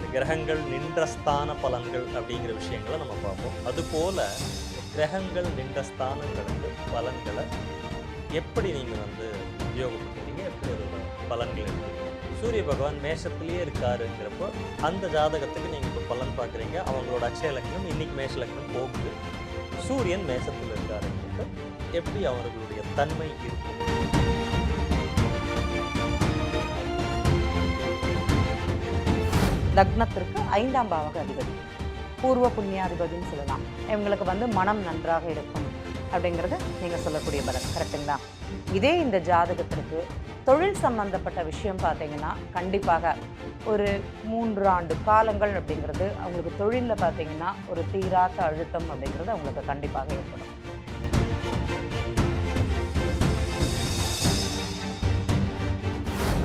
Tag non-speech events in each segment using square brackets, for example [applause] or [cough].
இந்த கிரகங்கள் நின்ற ஸ்தான பலன்கள் அப்படிங்கிற விஷயங்களை நம்ம பார்ப்போம். அதுபோல் கிரகங்கள் நின்ற ஸ்தானங்களுக்கு பலன்களை எப்படி நீங்கள் வந்து உபயோகப்படுத்துறீங்க? எப்படி அதோட பலன்கள் இருக்குது சூரிய பகவான் மேஷத்துலேயே இருக்காருங்கிறப்போ அந்த ஜாதகத்துக்கு நீங்கள் இப்போ பலன் பார்க்குறீங்க. அவங்களோட அட்சய லக்னம் இன்னைக்கு மேஷ லக்னம் போகுது. சூரியன் மேஷத்தில் இருக்காருங்கிறப்ப எப்படி அவர்களுடைய தன்மை இருக்கும் லக்னத்திற்கு ஐந்தாம் பாவக அதிபதி. பூர்வ புண்ணியாதிபதினு சொல்லலாம். இவங்களுக்கு வந்து மனம் நன்றாக இருக்கும் அப்படிங்கிறது நீங்கள் சொல்லக்கூடிய பலன். கரெக்டுங்களா இதே இந்த ஜாதகத்திற்கு தொழில் சம்பந்தப்பட்ட விஷயம் பார்த்தீங்கன்னா கண்டிப்பாக ஒரு மூன்று ஆண்டு காலங்கள் அப்படிங்கிறது அவங்களுக்கு தொழிலில் பார்த்தீங்கன்னா ஒரு தீராத்த அழுத்தம் அப்படிங்கிறது அவங்களுக்கு கண்டிப்பாக ஏற்படும்.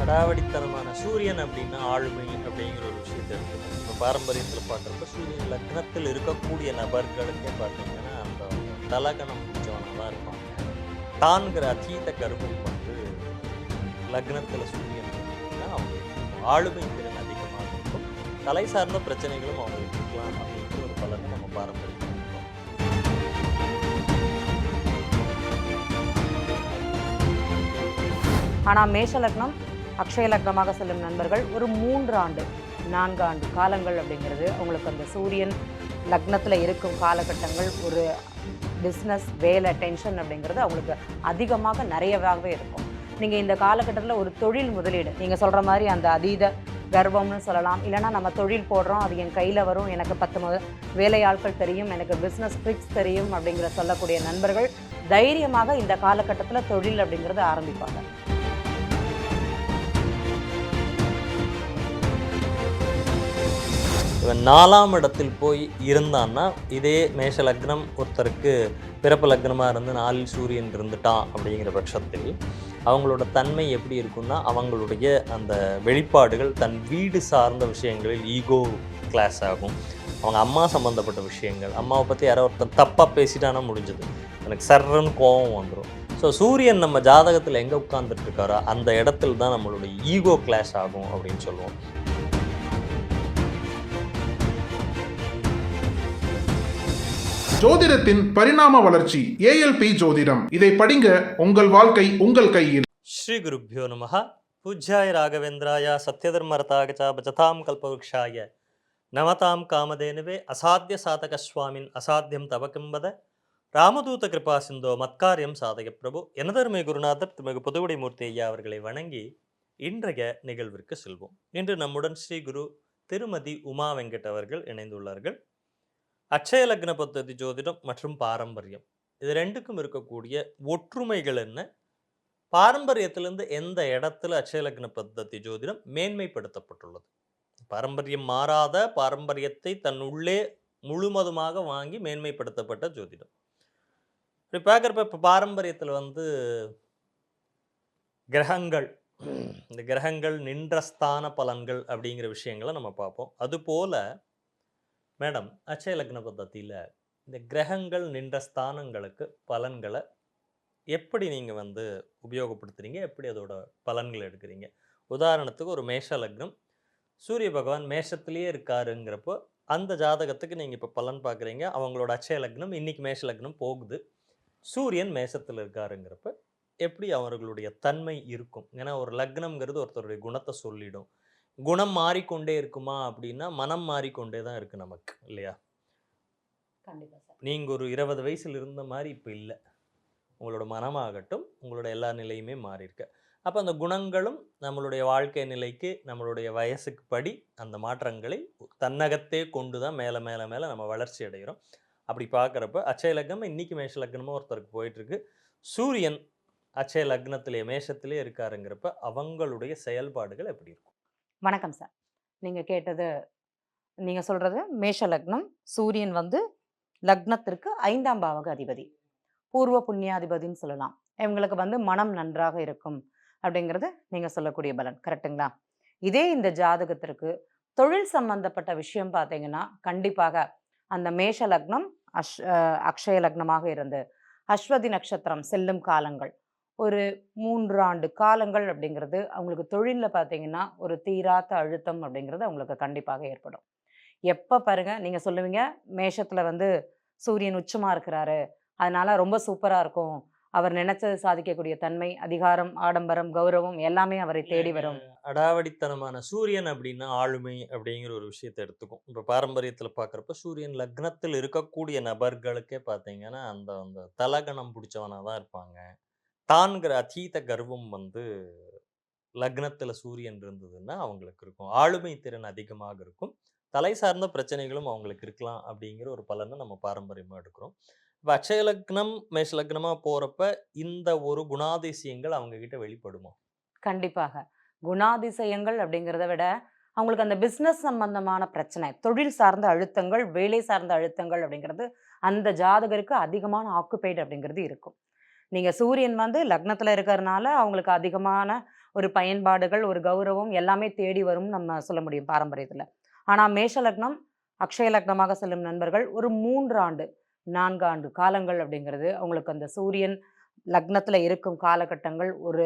அடாவடித்தனமான சூரியன் அப்படின்னா ஆளுமை அப்படிங்கிற ஒரு விஷயத்தை இப்போ பாரம்பரியத்தில் பார்க்குறப்ப சூரியன் லக்னத்தில் இருக்கக்கூடிய நபர்களுக்கே பார்த்தீங்கன்னா அந்த தலகணம் பிடிச்சவனாக தான் இருப்பாங்க. தான்கிற அதீத கர்வம் வந்து லக்னத்தில் சூரியன் பார்த்தீங்கன்னா அவங்களுக்கு ஆளுமை திறன் அதிகமாக இருக்கும். தலை சார்ந்த பிரச்சனைகளும் அவங்களுக்கு இருக்கலாம் அப்படின்ற ஒரு பலனை நம்ம பாரம்பரியம் ஆனால் மேஷ லக்னம் அக்ஷய லக்னமாக செல்லும் நண்பர்கள் ஒரு மூன்று ஆண்டு நான்கு ஆண்டு காலங்கள் அப்படிங்கிறது. அவங்களுக்கு அந்த சூரியன் லக்னத்தில் இருக்கும் காலகட்டங்கள் ஒரு பிஸ்னஸ் வேலை டென்ஷன் அப்படிங்கிறது அவங்களுக்கு அதிகமாக நிறையவாகவே இருக்கும். நீங்கள் இந்த காலகட்டத்தில் ஒரு தொழில் முதலீடு நீங்கள் சொல்கிற மாதிரி அந்த அதீத கர்வம்னு சொல்லலாம். இல்லைன்னா நம்ம தொழில் போடுறோம் அது என் கையில் வரும் எனக்கு பத்து முத வேலையாட்கள் தெரியும் எனக்கு பிஸ்னஸ் ட்ரிக்ஸ் தெரியும் அப்படிங்கிற சொல்லக்கூடிய நண்பர்கள் தைரியமாக இந்த காலகட்டத்தில் தொழில் அப்படிங்கிறத ஆரம்பிப்பாங்க. இவன் நாலாம் இடத்தில் போய் இருந்தான்னா இதே மேஷ லக்னம் ஒருத்தருக்கு பிறப்பு லக்னமாக இருந்து நாலில் சூரியன் இருந்துட்டான் அப்படிங்கிற பட்சத்தில் அவங்களோட தன்மை எப்படி இருக்கும்னா அவங்களுடைய அந்த வெளிப்பாடுகள் தன் வீடு சார்ந்த விஷயங்களில் ஈகோ கிளாஸ் ஆகும். அவங்க அம்மா சம்மந்தப்பட்ட விஷயங்கள் அம்மாவை பற்றி யாரோ ஒருத்தர் தப்பாக பேசிட்டானா முடிஞ்சது. எனக்கு சர்றன்னு கோபம் வந்துடும் ஸோ சூரியன் நம்ம ஜாதகத்தில் எங்கே உட்காந்துட்டு இருக்காரோ அந்த இடத்துல தான் நம்மளுடைய ஈகோ கிளாஷ் ஆகும் அப்படின்னு சொல்லுவோம். ஜோதிடத்தின் பரிணாம வளர்ச்சி ஏஎல்பி ஜோதிடம். இதை படிங்க உங்கள் வாழ்க்கை உங்கள் கையில். ஸ்ரீ குருப்யோ நம பூஜ்யாய ராகவேந்திராய சத்யதர்மரதாக ச பஜதாம் கல்பவருஷாய நமதாம் காமதேனுவே அசாத்திய சாதக சுவாமின் அசாத்தியம் தவக்கும்பத ராமதூத கிருபா சிந்தோ மத்காரியம் சாதக பிரபு எனதருமை குருநாதர் திருமிகு புதுவுடை மூர்த்தி ஐயா அவர்களை வணங்கி இன்றைய நிகழ்விற்கு செல்வோம். இன்று நம்முடன் ஸ்ரீ குரு திருமதி உமா வெங்கட் அவர்கள் இணைந்துள்ளார்கள். அச்சய லக்ன பத்ததி ஜோதிடம் மற்றும் பாரம்பரியம். இது ரெண்டுக்கும் இருக்கக்கூடிய ஒற்றுமைகள் என்ன? பாரம்பரியத்திலிருந்து எந்த இடத்துல அச்சய லக்ன பத்ததி ஜோதிடம் மேன்மைப்படுத்தப்பட்டுள்ளது? பாரம்பரியம் மாறாத பாரம்பரியத்தை தன் உள்ளே வாங்கி மேன்மைப்படுத்தப்பட்ட ஜோதிடம். இப்படி பார்க்குறப்ப இப்போ பாரம்பரியத்தில் வந்து கிரகங்கள் இந்த கிரகங்கள் நின்ற ஸ்தான பலன்கள் அப்படிங்கிற விஷயங்களை நம்ம பார்ப்போம். அதுபோல் மேடம் அச்சய லக்ன பத்தத்தியில் இந்த கிரகங்கள் நின்ற ஸ்தானங்களுக்கு பலன்களை எப்படி நீங்கள் வந்து உபயோகப்படுத்துகிறீங்க எப்படி அதோட பலன்கள் எடுக்கிறீங்க? உதாரணத்துக்கு ஒரு மேஷ லக்னம். சூரிய பகவான் மேஷத்திலேயே இருக்காருங்கிறப்போ அந்த ஜாதகத்துக்கு நீங்கள் இப்போ பலன் பார்க்குறீங்க அவங்களோட அச்சய லக்னம் இன்னைக்கு மேஷ லக்னம் போகுது. சூரியன் மேஷத்தில் இருக்காருங்கிறப்ப எப்படி அவர்களுடைய தன்மை இருக்கும்? ஏன்னா ஒரு லக்னம்ங்கிறது ஒருத்தருடைய குணத்தை சொல்லிடும். குணம் மாறிக்கொண்டே இருக்குமா அப்படின்னா மனம் மாறிக்கொண்டே தான் இருக்குது நமக்கு இல்லையா? நீங்கள் ஒரு இருபது வயசில் இருந்த மாதிரி இப்போ இல்லை. உங்களோட மனமாகட்டும் உங்களோட எல்லா நிலையுமே மாறி இருக்கு அப்போ அந்த குணங்களும் நம்மளுடைய வாழ்க்கை நிலைக்கு நம்மளுடைய வயசுக்கு படி அந்த மாற்றங்களை தன்னகத்தே கொண்டு தான் மேலே மேலே மேலே நம்ம வளர்ச்சி அடைகிறோம் அப்படி பார்க்குறப்ப அச்சய லக்னம் இன்னைக்கு மேஷ லக்னமாக ஒருத்தருக்கு போயிட்டுருக்கு. சூரியன் அச்சய லக்னத்திலே மேஷத்திலே இருக்காருங்கிறப்ப அவங்களுடைய செயல்பாடுகள் எப்படி இருக்கும்? வணக்கம் சார். நீங்கள் கேட்டது நீங்கள் சொல்கிறது மேஷ லக்னம் சூரியன் வந்து லக்னத்திற்கு ஐந்தாம் பாவக அதிபதி. பூர்வ புண்ணியாதிபதின்னு சொல்லலாம். இவங்களுக்கு வந்து மனம் நன்றாக இருக்கும் அப்படிங்கிறது நீங்கள் சொல்லக்கூடிய பலன். கரெக்ட்டுங்களா? இதே இந்த ஜாதகத்திற்கு தொழில் சம்பந்தப்பட்ட விஷயம் பார்த்தீங்கன்னா கண்டிப்பாக அந்த மேஷ லக்னம் அஷ் அக்ஷய லக்னமாக இருந்து அஸ்வதி நட்சத்திரம் செல்லும் காலங்கள் ஒரு மூன்று ஆண்டு காலங்கள் அப்படிங்கிறது அவங்களுக்கு தொழிலில் பார்த்தீங்கன்னா ஒரு தீராத்த அழுத்தம் அப்படிங்கிறது அவங்களுக்கு கண்டிப்பாக ஏற்படும். எப்போ பாருங்க நீங்கள் சொல்லுவீங்க மேஷத்தில் வந்து சூரியன் உச்சமாக இருக்கிறாரு அதனால ரொம்ப சூப்பராக இருக்கும். அவர் நினைச்சது சாதிக்கக்கூடிய தன்மை அதிகாரம் ஆடம்பரம் கௌரவம் எல்லாமே அவரை தேடி வரும். அடாவடித்தனமான சூரியன் அப்படின்னா ஆளுமை அப்படிங்கிற ஒரு விஷயத்தை எடுத்துக்கும். இப்போ பாரம்பரியத்தில் பார்க்குறப்ப சூரியன் லக்னத்தில் இருக்கக்கூடிய நபர்களுக்கே பார்த்தீங்கன்னா அந்த அந்த தலகணம் பிடிச்சவனாக தான் இருப்பாங்க. தான்கிற அதீத கர்வம் வந்து லக்னத்தில் சூரியன் இருந்ததுன்னா அவங்களுக்கு இருக்கும். ஆளுமை திறன் அதிகமாக இருக்கும். தலை சார்ந்த பிரச்சனைகளும் அவங்களுக்கு இருக்கலாம் அப்படிங்கிற ஒரு பலனை நம்ம பாரம்பரியமாக எடுக்கிறோம். இப்போ அக்ஷய லக்னம் மேஷ லக்னமாக போகிறப்ப இந்த ஒரு குணாதிசயங்கள் அவங்க கிட்ட வெளிப்படுமா? கண்டிப்பாக. குணாதிசயங்கள் அப்படிங்கிறத விட அவங்களுக்கு அந்த பிஸ்னஸ் சம்பந்தமான பிரச்சனை தொழில் சார்ந்த அழுத்தங்கள் வேலை சார்ந்த அழுத்தங்கள் அப்படிங்கிறது அந்த ஜாதகருக்கு அதிகமான ஆக்குபைடு அப்படிங்கிறது இருக்கும். நீங்கள் சூரியன் வந்து லக்னத்தில் இருக்கிறதுனால அவங்களுக்கு அதிகமான ஒரு பயன்பாடுகள் ஒரு கௌரவம் எல்லாமே தேடி வரும்னு நம்ம சொல்ல முடியும் பாரம்பரியத்தில். ஆனால் மேஷ லக்னம் அக்ஷய லக்னமாக செல்லும் நண்பர்கள் ஒரு மூன்று ஆண்டு நான்கு ஆண்டு காலங்கள் அப்படிங்கிறது அவங்களுக்கு அந்த சூரியன் லக்னத்தில் இருக்கும் காலகட்டங்கள் ஒரு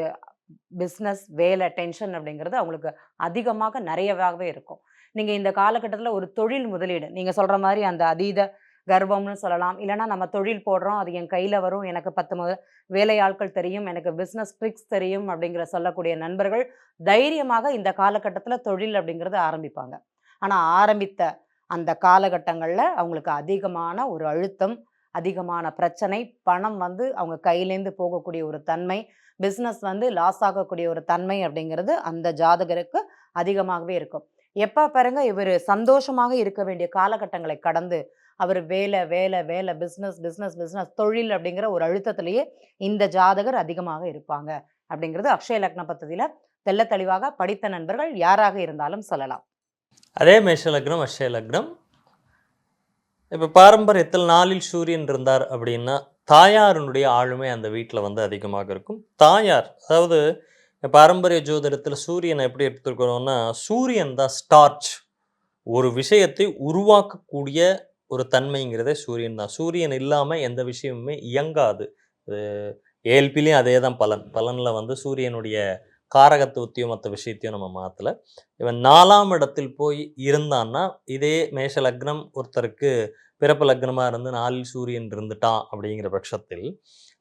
பிஸ்னஸ் வேலை டென்ஷன் அப்படிங்கிறது அவங்களுக்கு அதிகமாக நிறையவாகவே இருக்கும். நீங்கள் இந்த காலகட்டத்தில் ஒரு தொழில் முதலீடு நீங்கள் சொல்கிற மாதிரி அந்த அதீத கர்வம்னு சொல்லலாம். இல்லைன்னா நம்ம தொழில் போடுறோம் அது என் கையில் வரும் எனக்கு பத்து முதல் வேலையாட்கள் தெரியும் எனக்கு பிஸ்னஸ் ட்ரிக்ஸ் தெரியும் அப்படிங்கிற சொல்லக்கூடிய நண்பர்கள் தைரியமாக இந்த காலகட்டத்தில் தொழில் அப்படிங்கிறத ஆரம்பிப்பாங்க. ஆனால் ஆரம்பித்த அந்த காலகட்டங்களில் அவங்களுக்கு அதிகமான ஒரு அழுத்தம் அதிகமான பிரச்சனை பணம் வந்து அவங்க கையிலேருந்து போகக்கூடிய ஒரு தன்மை பிஸ்னஸ் வந்து லாஸ் ஆகக்கூடிய ஒரு தன்மை அப்படிங்கிறது அந்த ஜாதகருக்கு அதிகமாகவே இருக்கும். எப்போ பாருங்க இவர் சந்தோஷமாக இருக்க வேண்டிய காலகட்டங்களை கடந்து அவர் வேலை வேலை வேலை பிஸ்னஸ் பிஸ்னஸ் பிஸ்னஸ் தொழில் அப்படிங்கிற ஒரு அழுத்தத்திலேயே இந்த ஜாதகர் அதிகமாக இருப்பாங்க. அப்படிங்கிறது அக்ஷய லக்ன பத்ததியில் தெல்ல தெளிவாக படித்த நண்பர்கள் யாராக இருந்தாலும் சொல்லலாம். அதே மேஷ லக்னம் அக்ஷய லக்னம். இப்போ பாரம்பரியத்தில் நாளில் சூரியன் இருந்தார் அப்படின்னா தாயாருனுடைய ஆளுமை அந்த வீட்டில் வந்து அதிகமாக இருக்கும். தாயார் அதாவது பாரம்பரிய ஜோதிடத்தில் சூரியனை எப்படி எடுத்துக்கிறோம்னா சூரியன் தான் ஸ்டார்ச் ஒரு விஷயத்தை உருவாக்கக்கூடிய ஒரு தன்மைங்கிறதே சூரியன் தான். சூரியன் இல்லாமல் எந்த விஷயமுமே இயங்காது. ஏல்பிலையும் அதே தான் பலன். பலனில் வந்து சூரியனுடைய காரகத்துவத்தையும் மற்ற விஷயத்தையும் நம்ம மாற்றலை இவன் நாலாம் இடத்தில் போய் இருந்தான்னா இதே மேஷ லக்னம் ஒருத்தருக்கு பிறப்பு லக்னமாக இருந்து நாளில் சூரியன் இருந்துட்டான் அப்படிங்கிற பட்சத்தில்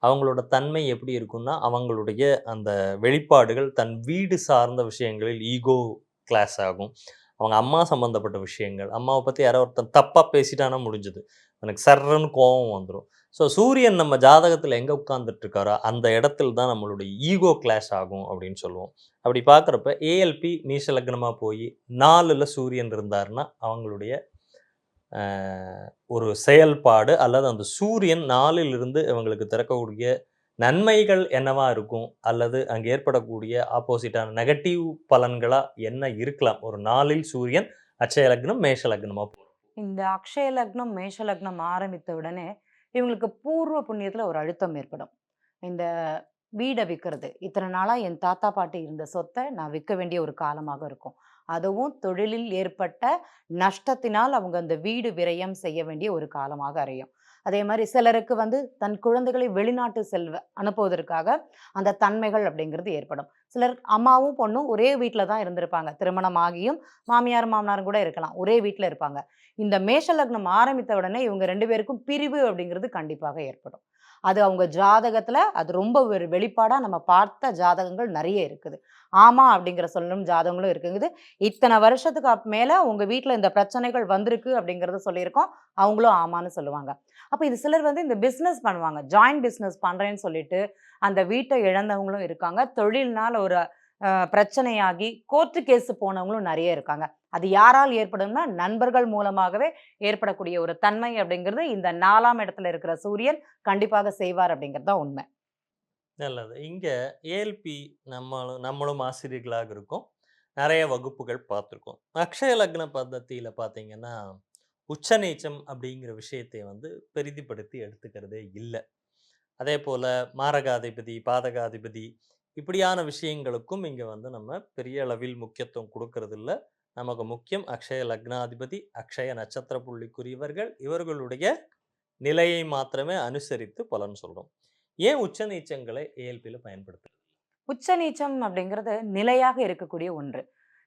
அவங்களோட தன்மை எப்படி இருக்கும்னா அவங்களுடைய அந்த வெளிப்பாடுகள் தன் வீடு சார்ந்த விஷயங்களில் ஈகோ கிளாஸ் ஆகும். அவங்க அம்மா சம்மந்தப்பட்ட விஷயங்கள் அம்மாவை பற்றி யாரோ ஒருத்தன் தப்பாக பேசிட்டானா முடிஞ்சது. எனக்கு சர்றன்னு கோபம் வந்துடும் ஸோ சூரியன் நம்ம ஜாதகத்தில் எங்கே உட்காந்துட்ருக்காரோ அந்த இடத்துல தான் நம்மளுடைய ஈகோ கிளாஷ் ஆகும் அப்படின்னு சொல்லுவோம். அப்படி பார்க்குறப்ப ஏஎல்பி மீச லக்னமாக போய் நாலில் சூரியன் இருந்தாருன்னா அவங்களுடைய ஒரு செயல்பாடு அல்லது அந்த சூரியன் நாலில் இருந்து இவங்களுக்கு திறக்கக்கூடிய நன்மைகள் என்னவா இருக்கும்? அல்லது அங்கே ஏற்படக்கூடிய ஆப்போசிட்டான நெகட்டிவ் பலன்களாக என்ன இருக்கலாம்? ஒரு நாளில் சூரியன் அச்சய லக்னம் மேஷ லக்னமாக போகும். இந்த அக்ஷய லக்னம் மேஷ லக்னம் ஆரம்பித்த உடனே இவங்களுக்கு பூர்வ புண்ணியத்தில் ஒரு அழுத்தம் ஏற்படும். இந்த வீடை விற்கிறது இத்தனை நாளாக என் தாத்தா பாட்டி இருந்த சொத்தை நான் விற்க வேண்டிய ஒரு காலமாக இருக்கும். அதுவும் தொழிலில் ஏற்பட்ட நஷ்டத்தினால் அவங்க அந்த வீடு விரயம் செய்ய வேண்டிய ஒரு காலமாக அறையும். அதே மாதிரி சிலருக்கு வந்து தன் குழந்தைகளை வெளிநாட்டு செல்வ அனுப்புவதற்காக அந்த தன்மைகள் அப்படிங்கிறது ஏற்படும். சிலர் அம்மாவும் பொண்ணும் ஒரே வீட்டில் தான் இருந்திருப்பாங்க. திருமணம் ஆகியும் மாமியார் மாமனாரும் கூட இருக்கலாம். ஒரே வீட்டில் இருப்பாங்க. இந்த மேஷ லக்னம் ஆரம்பித்த உடனே இவங்க ரெண்டு பேருக்கும் பிரிவு அப்படிங்கிறது கண்டிப்பாக ஏற்படும். அது அவங்க ஜாதகத்தில் அது ரொம்ப ஒரு வெளிப்பாடாக நம்ம பார்த்த ஜாதகங்கள் நிறைய இருக்குது. ஆமாம் அப்படிங்கிற சொல்லும் ஜாதகங்களும் இருக்குங்குது. இத்தனை வருஷத்துக்கு அப் மேலே உங்கள் வீட்டில் இந்த பிரச்சனைகள் வந்திருக்கு அப்படிங்கிறத சொல்லியிருக்கோம். அவங்களும் ஆமான்னு சொல்லுவாங்க. அப்போ இது சிலர் வந்து இந்த பிஸ்னஸ் பண்ணுவாங்க. ஜாயிண்ட் பிஸ்னஸ் பண்ணுறேன்னு சொல்லிட்டு அந்த வீட்டை இழந்தவங்களும் இருக்காங்க. தொழில்னால் ஒரு பிரச்சனையாகி கோர்ட்டு கேஸு போனவங்களும் நிறைய இருக்காங்க. அது யாரால் ஏற்படும்னா நண்பர்கள் மூலமாகவே ஏற்படக்கூடிய ஒரு தன்மை அப்படிங்கிறது இந்த நாலாம் இடத்துல இருக்கிற சூரியன் கண்டிப்பாக செய்வார் அப்படிங்கிறது தான் உண்மை. நல்லது. இங்கே ஏஎல்பி நம்மளும் நம்மளும் ஆசிரியர்களாக இருக்கோம். நிறைய வகுப்புகள் பார்த்துருக்கோம். அக்ஷய லக்ன பద్ధதியில் பார்த்தீங்கன்னா உச்ச நீச்சம் அப்படிங்கிற விஷயத்தை வந்து பெரிதிப்படுத்தி எடுத்துக்கிறதே இல்லை. அதே போல் மாரகாதிபதி பாதகாதிபதி இப்படியான விஷயங்களுக்கும் இங்கே வந்து நம்ம பெரிய அளவில் முக்கியத்துவம் கொடுக்கறதில்ல. நமக்கு முக்கியம் அக்ஷய லக்னாதிபதி அக்ஷய நட்சத்திர புள்ளிக்குரியவர்கள் இவர்களுடைய நிலையை மாத்திரமே அனுசரித்து பலன் சொல்கிறோம் ஏன் உச்ச நீச்சங்களை ஏஎல்பியில் பயன்படுத்துறது? உச்ச நீச்சம் அப்படிங்கிறது நிலையாக இருக்கக்கூடிய ஒன்று.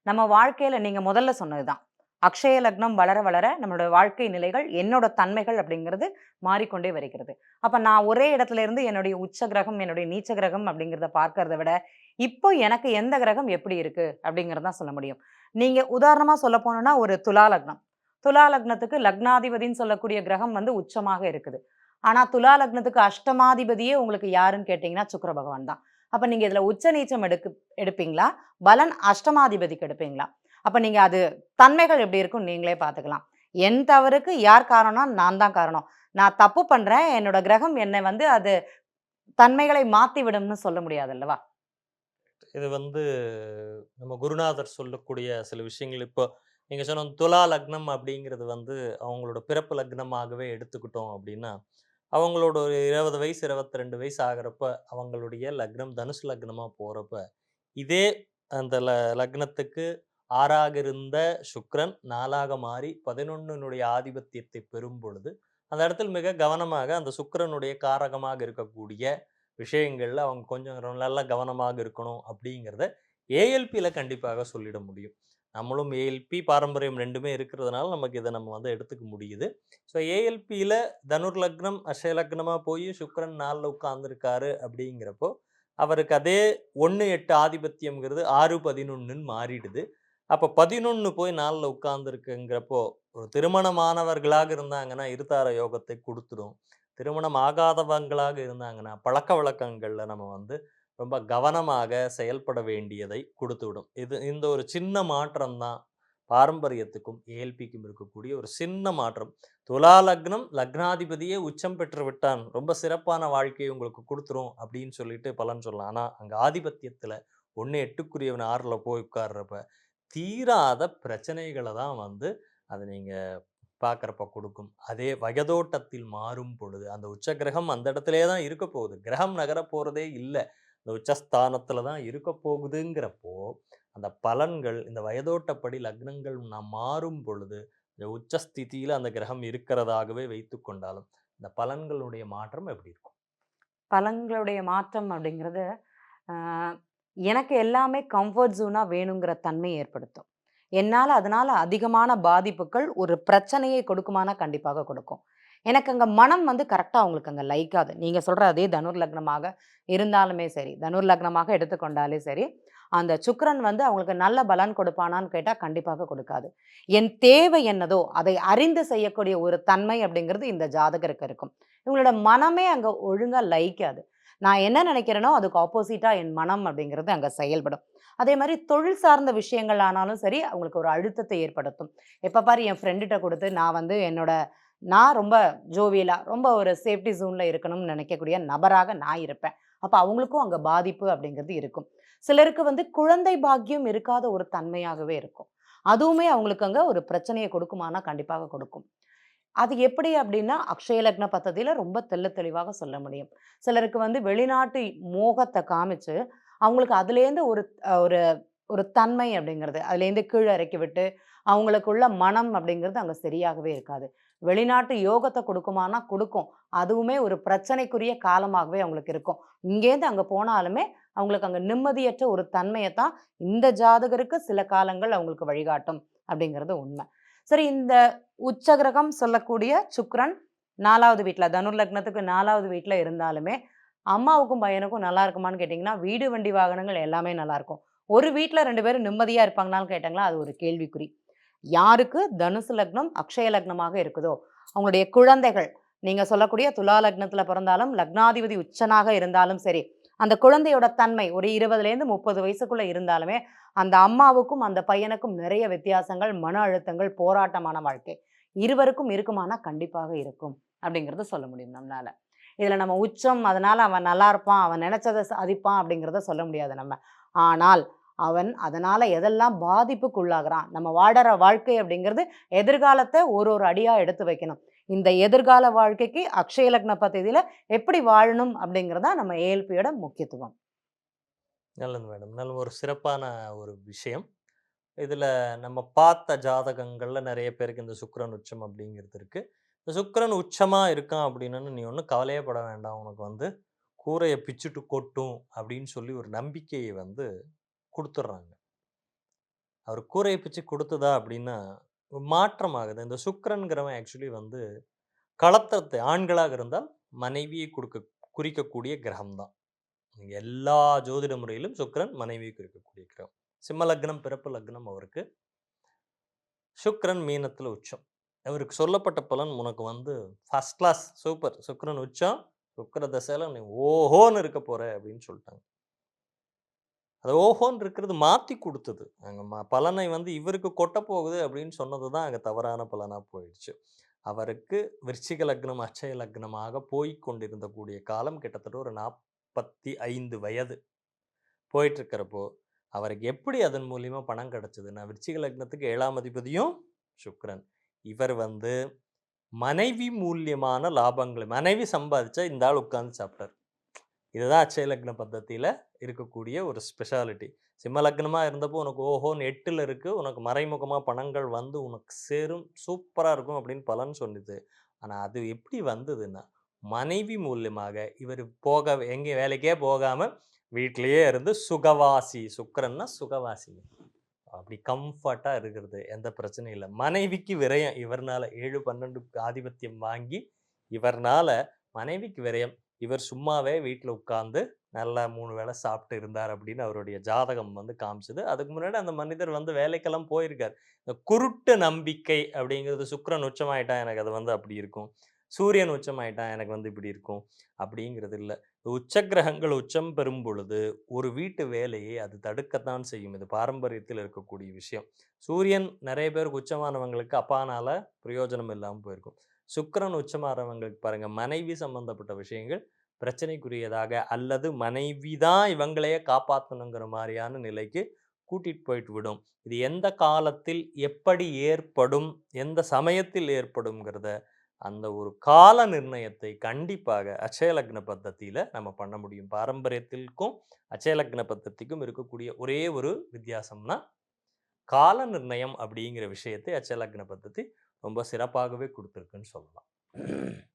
நம்ம வாழ்க்கையில் நீங்கள் முதல்ல சொன்னது தான் அக்ஷய லக்னம் வளர வளர நம்மளோட வாழ்க்கை நிலைகள் என்னோட தன்மைகள் அப்படிங்கிறது மாறிக்கொண்டே வருகிறது. அப்போ நான் ஒரே இடத்துல இருந்து என்னுடைய உச்ச கிரகம் என்னுடைய நீச்ச கிரகம் அப்படிங்கிறத பார்க்கறத விட இப்போ எனக்கு எந்த கிரகம் எப்படி இருக்கு அப்படிங்கிறதான் சொல்ல முடியும். நீங்க உதாரணமா சொல்ல போனோம்னா ஒரு துலா லக்னம். துலா லக்னத்துக்கு லக்னாதிபதின்னு சொல்லக்கூடிய கிரகம் வந்து உச்சமாக இருக்குது. ஆனா துலா லக்னத்துக்கு அஷ்டமாதிபதியே உங்களுக்கு யாருன்னு கேட்டீங்கன்னா சுக்கர பகவான் தான். அப்ப நீங்க இதுல உச்ச நீச்சம் எடுக்கு எடுப்பீங்களா? பலன் அஷ்டமாதிபதிக்கு எடுப்பீங்களா? அப்போ நீங்கள் அது தன்மைகள் எப்படி இருக்கும் நீங்களே பார்த்துக்கலாம். என் தவறுக்கு யார் காரணம்னா நான் தான் காரணம். நான் தப்பு பண்ணுறேன் என்னோட கிரகம் என்னை வந்து அது தன்மைகளை மாற்றி விடும்னு சொல்ல முடியாது அல்லவா? இது வந்து நம்ம குருநாதர் சொல்லக்கூடிய சில விஷயங்கள். இப்போ நீங்கள் சொன்ன துலா லக்னம் அப்படிங்கிறது வந்து அவங்களோட பிறப்பு லக்னமாகவே எடுத்துக்கிட்டோம் அப்படின்னா அவங்களோட ஒரு இருபது வயசு இருபத்தி ரெண்டு வயசு ஆகிறப்ப அவங்களுடைய லக்னம் தனுசு லக்னமாக போகிறப்ப இதே அந்த ல லக்னத்துக்கு ஆறாக இருந்த சுக்ரன் நாலாக மாறி பதினொன்னுடைய ஆதிபத்தியத்தை பெறும் பொழுது அந்த இடத்துல மிக கவனமாக அந்த சுக்கிரனுடைய காரகமாக இருக்கக்கூடிய விஷயங்களில் அவங்க கொஞ்சம் நல்லா கவனமாக இருக்கணும் அப்படிங்கிறத ஏஎல்பியில் கண்டிப்பாக சொல்லிட முடியும். நம்மளும் ஏஎல்பி பாரம்பரியம் ரெண்டுமே இருக்கிறதுனால நமக்கு இதை நம்ம வந்து எடுத்துக்க முடியுது. ஸோ ஏஎல்பியில் தனுர் லக்னம் அஷய லக்னமாக போய் சுக்கரன் நாளில் உட்கார்ந்துருக்காரு அப்படிங்கிறப்போ அவருக்கு அதே ஒன்று எட்டு ஆதிபத்தியம்ங்கிறது ஆறு பதினொன்றுன்னு மாறிடுது. அப்போ பதினொன்று போய் நாளில் உட்கார்ந்துருக்குங்கிறப்போ ஒரு திருமணமானவர்களாக இருந்தாங்கன்னா இருதார யோகத்தை கொடுத்துடும் திருமணம் ஆகாதவங்களாக இருந்தாங்கன்னா பழக்க வழக்கங்களில் நம்ம வந்து ரொம்ப கவனமாக செயல்பட வேண்டியதை கொடுத்து விடும் இது இந்த ஒரு சின்ன மாற்றம் தான் பாரம்பரியத்துக்கும் ஏல்பிக்கும் இருக்கக்கூடிய ஒரு சின்ன மாற்றம். துலா லக்னம் லக்னாதிபதியே உச்சம் பெற்று விட்டான். ரொம்ப சிறப்பான வாழ்க்கையை உங்களுக்கு கொடுத்துரும் அப்படின்னு சொல்லிட்டு பலன் சொல்லலாம். ஆனால் அங்கே ஆதிபத்தியத்தில் ஒன்று எட்டுக்குரியவன் ஆறில் போய் உட்கார்றப்ப தீராத பிரச்சனைகளை தான் வந்து அதை நீங்கள் பார்க்குறப்ப கொடுக்கும். அதே வயதோட்டத்தில் மாறும் பொழுது அந்த உச்ச கிரகம் அந்த இடத்துலே தான் இருக்க போகுது. கிரகம் நகர போகிறதே இல்லை. இந்த உச்சஸ்தானத்தில் தான் இருக்க போகுதுங்கிறப்போ அந்த பலன்கள் இந்த வயதோட்டப்படி லக்னங்கள் நாம் மாறும் பொழுது இந்த உச்சஸ்திதியில் அந்த கிரகம் இருக்கிறதாகவே வைத்து கொண்டாலும் இந்த பலன்களுடைய மாற்றம் எப்படி இருக்கும்? பலன்களுடைய மாற்றம் அப்படிங்கிறது எனக்கு எல்லாமே கம்ஃபர்ட் ஜோனாக வேணுங்கிற தன்மை ஏற்படுத்தும். என்னால் அதனால் அதிகமான பாதிப்புகள் ஒரு பிரச்சனையை கொடுக்குமானா கண்டிப்பாக கொடுக்கும். எனக்கு அங்கே மனம் வந்து கரெக்டாக அவங்களுக்கு அங்கே லைக்காது. நீங்கள் சொல்கிற அதே தனுர் லக்னமாக இருந்தாலுமே சரி தனுர் லக்னமாக எடுத்துக்கொண்டாலே சரி அந்த சுக்கரன் வந்து அவங்களுக்கு நல்ல பலன் கொடுப்பானான்னு கேட்டால் கண்டிப்பாக கொடுக்காது. என் தேவை என்னதோ அதை அறிந்து செய்யக்கூடிய ஒரு தன்மை அப்படிங்கிறது இந்த ஜாதகருக்கு இருக்கும். இவங்களோட மனமே அங்கே ஒழுங்காக லைக்காது. நான் என்ன நினைக்கிறேனோ அதுக்கு ஆப்போசிட்டாக என் மனம் அப்படிங்கிறது அங்கே செயல்படும். அதே மாதிரி தொழில் சார்ந்த விஷயங்கள் ஆனாலும் சரி அவங்களுக்கு ஒரு அழுத்தத்தை ஏற்படுத்தும். எப்போ பாரு என் ஃப்ரெண்டுகிட்ட கொடுத்து நான் வந்து என்னோட நான் ரொம்ப ஜோவியலாக ரொம்ப ஒரு சேஃப்டி ஜோனில் இருக்கணும்னு நினைக்கக்கூடிய நபராக நான் இருப்பேன். அப்போ அவங்களுக்கும் அங்கே பாதிப்பு அப்படிங்கிறது இருக்கும். சிலருக்கு வந்து குழந்தை பாக்கியம் இருக்காத ஒரு தன்மையாகவே இருக்கும். அதுவுமே அவங்களுக்கு அங்கே ஒரு பிரச்சனையை கொடுக்குமானா கண்டிப்பாக கொடுக்கும். அது எப்படி அப்படின்னா அக்ஷயலக்ன பத்ததியில் ரொம்ப தெள்ள தெளிவாக சொல்ல முடியும். சிலருக்கு வந்து வெளிநாட்டு மோகத்தை காமிச்சு அவங்களுக்கு அதுலேருந்து ஒரு ஒரு ஒரு தன்மை அப்படிங்கிறது அதுலேருந்து கீழே இறக்கி விட்டு அவங்களுக்குள்ள மனம் அப்படிங்கிறது அங்கே சரியாகவே இருக்காது. வெளிநாட்டு யோகத்தை கொடுக்குமானா கொடுக்கும். அதுவுமே ஒரு பிரச்சனைக்குரிய காலமாகவே அவங்களுக்கு இருக்கும். இங்கேருந்து அங்கே போனாலுமே அவங்களுக்கு அங்கே நிம்மதியற்ற ஒரு தன்மையை தான் இந்த ஜாதகருக்கு சில காலங்கள் அவங்களுக்கு வழிகாட்டும் அப்படிங்கிறது உண்மை. சரி இந்த உச்சகிரகம் சொல்லக்கூடிய சுக்ரன் நாலாவது வீட்டில் தனுர் லக்னத்துக்கு நாலாவது வீட்டில் இருந்தாலுமே அம்மாவுக்கும் பையனுக்கும் நல்லா இருக்குமான்னு கேட்டிங்கன்னா வீடு வண்டி வாகனங்கள் எல்லாமே நல்லா இருக்கும். ஒரு வீட்டில் ரெண்டு பேரும் நிம்மதியாக இருப்பாங்களான்னு கேட்டாங்களா அது ஒரு கேள்விக்குறி. யாருக்கு தனுசு லக்னம் அக்ஷய லக்னமாக இருக்குதோ? அவங்களுடைய குழந்தைகள் நீங்கள் சொல்லக்கூடிய துலா லக்னத்தில் பிறந்தாலும் லக்னாதிபதி உச்சனாக இருந்தாலும் சரி அந்த குழந்தையோட தன்மை ஒரு இருபதுலேருந்து முப்பது வயசுக்குள்ளே இருந்தாலுமே அந்த அம்மாவுக்கும் அந்த பையனுக்கும் நிறைய வித்தியாசங்கள் மன அழுத்தங்கள் போராட்டமான வாழ்க்கை. இருவருக்கும் இருக்குமானா கண்டிப்பாக இருக்கும் அப்படிங்கிறத சொல்ல முடியும் நம்மளால. இதில் நம்ம உச்சம் அதனால் அவன் நல்லா இருப்பான் அவன் நினச்சதை சாதிப்பான் அப்படிங்கிறத சொல்ல முடியாது நம்ம. ஆனால் அவன் அதனால் எதெல்லாம் பாதிப்புக்குள்ளாகிறான் நம்ம வாடுற வாழ்க்கை அப்படிங்கிறது எதிர்காலத்தை ஒரு ஒரு அடியாக எடுத்து வைக்கணும். இந்த எதிர்கால வாழ்க்கைக்கு அக்ஷய லக்ன பദ്ധதியில் எப்படி வாழணும் அப்படிங்கிறதா நம்ம ஏஎல்பியோட முக்கியத்துவம். நல்லது மேடம். நல்ல ஒரு சிறப்பான ஒரு விஷயம். இதில் நம்ம பார்த்த ஜாதகங்களில் நிறைய பேருக்கு இந்த சுக்கரன் உச்சம் அப்படிங்கிறது இருக்குது இந்த சுக்கரன் உச்சமாக இருக்கான் அப்படின்னு நீ ஒன்றும் கவலையே பட வேண்டாம். உனக்கு வந்து கூரையை பிச்சுட்டு கொட்டும் அப்படின்னு சொல்லி ஒரு நம்பிக்கையை வந்து கொடுத்துட்றாங்க. அவர் கூரையை பிச்சு கொடுத்ததா அப்படின்னா மாற்றம் ஆகுது இந்த சுக்கரன்கிறவன் ஆக்சுவலி வந்து களத்தத்தை ஆண்களாக இருந்தால் மனைவியை கொடுக்க குறிக்கக்கூடிய கிரகம் தான். எல்லா ஜோதிட முறையிலும் சுக்கிரன் மனைவியை குறிக்கக்கூடிய கிரகம். சிம்ம லக்னம் பிறப்பு லக்னம் அவருக்கு. சுக்கரன் மீனத்தில் உச்சம். அவருக்கு சொல்லப்பட்ட பலன் உனக்கு வந்து ஃபர்ஸ்ட் கிளாஸ் சூப்பர் சுக்கரன் உச்சம். சுக்கிர தசையில் நீ ஓஹோன்னு இருக்க போகிற அப்படின்னு சொல்லிட்டாங்க. அது ஓஹோன்னு இருக்கிறது மாற்றி கொடுத்தது. அங்கே ம பலனை வந்து இவருக்கு கொட்ட போகுது அப்படின்னு சொன்னது தான் அங்கே தவறான பலனாக போயிடுச்சு. அவருக்கு விருச்சிக லக்னம் அச்சய லக்னமாக போய் கொண்டிருந்த கூடிய காலம் கிட்டத்தட்ட ஒரு நாற்பத்தி ஐந்து வயது. போயிட்டுருக்கிறப்போ அவருக்கு எப்படி அதன் மூலியமாக பணம் கிடச்சிதுன்னா விருச்சிக லக்னத்துக்கு ஏழாம் அதிபதியும் சுக்ரன் இவர் வந்து மனைவி மூலியமான லாபங்களை மனைவி சம்பாதிச்சா இந்த ஆள் உட்காந்து சாப்பிட்டார். இதுதான் அச்சய லக்ன பద్ధதியில் இருக்கக்கூடிய ஒரு ஸ்பெஷாலிட்டி சிம்ம லக்னமாக இருந்தப்போ உனக்கு ஓஹோன்னு எட்டில் இருக்குது உனக்கு மறைமுகமாக பணங்கள் வந்து உனக்கு சேரும். சூப்பராக இருக்கும் அப்படின்னு பலன் சொன்னது. ஆனால் அது எப்படி வந்ததுன்னா மனைவி மூலியமாக இவர் போக எங்கே வேலைக்கே போகாமல் வீட்டிலையே இருந்து சுகவாசி சுக்கரன்னா சுகவாசி. அப்படி கம்ஃபர்ட்டாக இருக்கிறது. எந்த பிரச்சனையும் இல்லை. மனைவிக்கு விரயம். இவர்னால் ஏழு பன்னெண்டு ஆதிபத்தியம் வாங்கி இவர்னால் மனைவிக்கு விரயம். இவர் சும்மாவே வீட்டில் உட்காந்து நல்லா மூணு வேளை சாப்பிட்டு இருந்தார் அப்படின்னு அவருடைய ஜாதகம் வந்து காமிச்சது. அதுக்கு முன்னாடி அந்த மனிதர் வந்து வேலைக்கெல்லாம் போயிருக்கார். இந்த குருட்டு நம்பிக்கை அப்படிங்கிறது சுக்கிரன் உச்சமாயிட்டான் எனக்கு அது வந்து அப்படி இருக்கும். சூரியன் உச்சமாயிட்டான் எனக்கு வந்து இப்படி இருக்கும் அப்படிங்கிறது இல்லை. உச்சக்கிரகங்கள் உச்சம் பெறும் பொழுது ஒரு வீட்டு வேலையை அது தடுக்கத்தான் செய்யும். இது பாரம்பரியத்தில் இருக்கக்கூடிய விஷயம். சூரியன் நிறைய பேருக்கு உச்சமானவங்களுக்கு அப்பானால பிரயோஜனம் இல்லாமல் போயிருக்கும். சுக்கரன் உச்சமாறவங்களுக்கு பாருங்கள் மனைவி சம்பந்தப்பட்ட விஷயங்கள் பிரச்சனைக்குரியதாக அல்லது மனைவி தான் இவங்களையே காப்பாற்றணுங்கிற மாதிரியான நிலைக்கு கூட்டிகிட்டு போயிட்டு விடும். இது எந்த காலத்தில் எப்படி ஏற்படும் எந்த சமயத்தில் ஏற்படும்ங்கிறத அந்த ஒரு கால நிர்ணயத்தை கண்டிப்பாக அச்சயலக்ன பద్ధதியில் நம்ம பண்ண முடியும். பாரம்பரியத்திற்கும் அச்சயலக்ன பద్ధதிக்கும் இருக்கக்கூடிய ஒரே ஒரு வித்தியாசம்னா கால நிர்ணயம் அப்படிங்கிற விஷயத்தை அச்சலக்ன பద్ధதி ரொம்ப சிறப்பாகவே கொடுத்துருக்குன்னு சொல்லலாம். [coughs]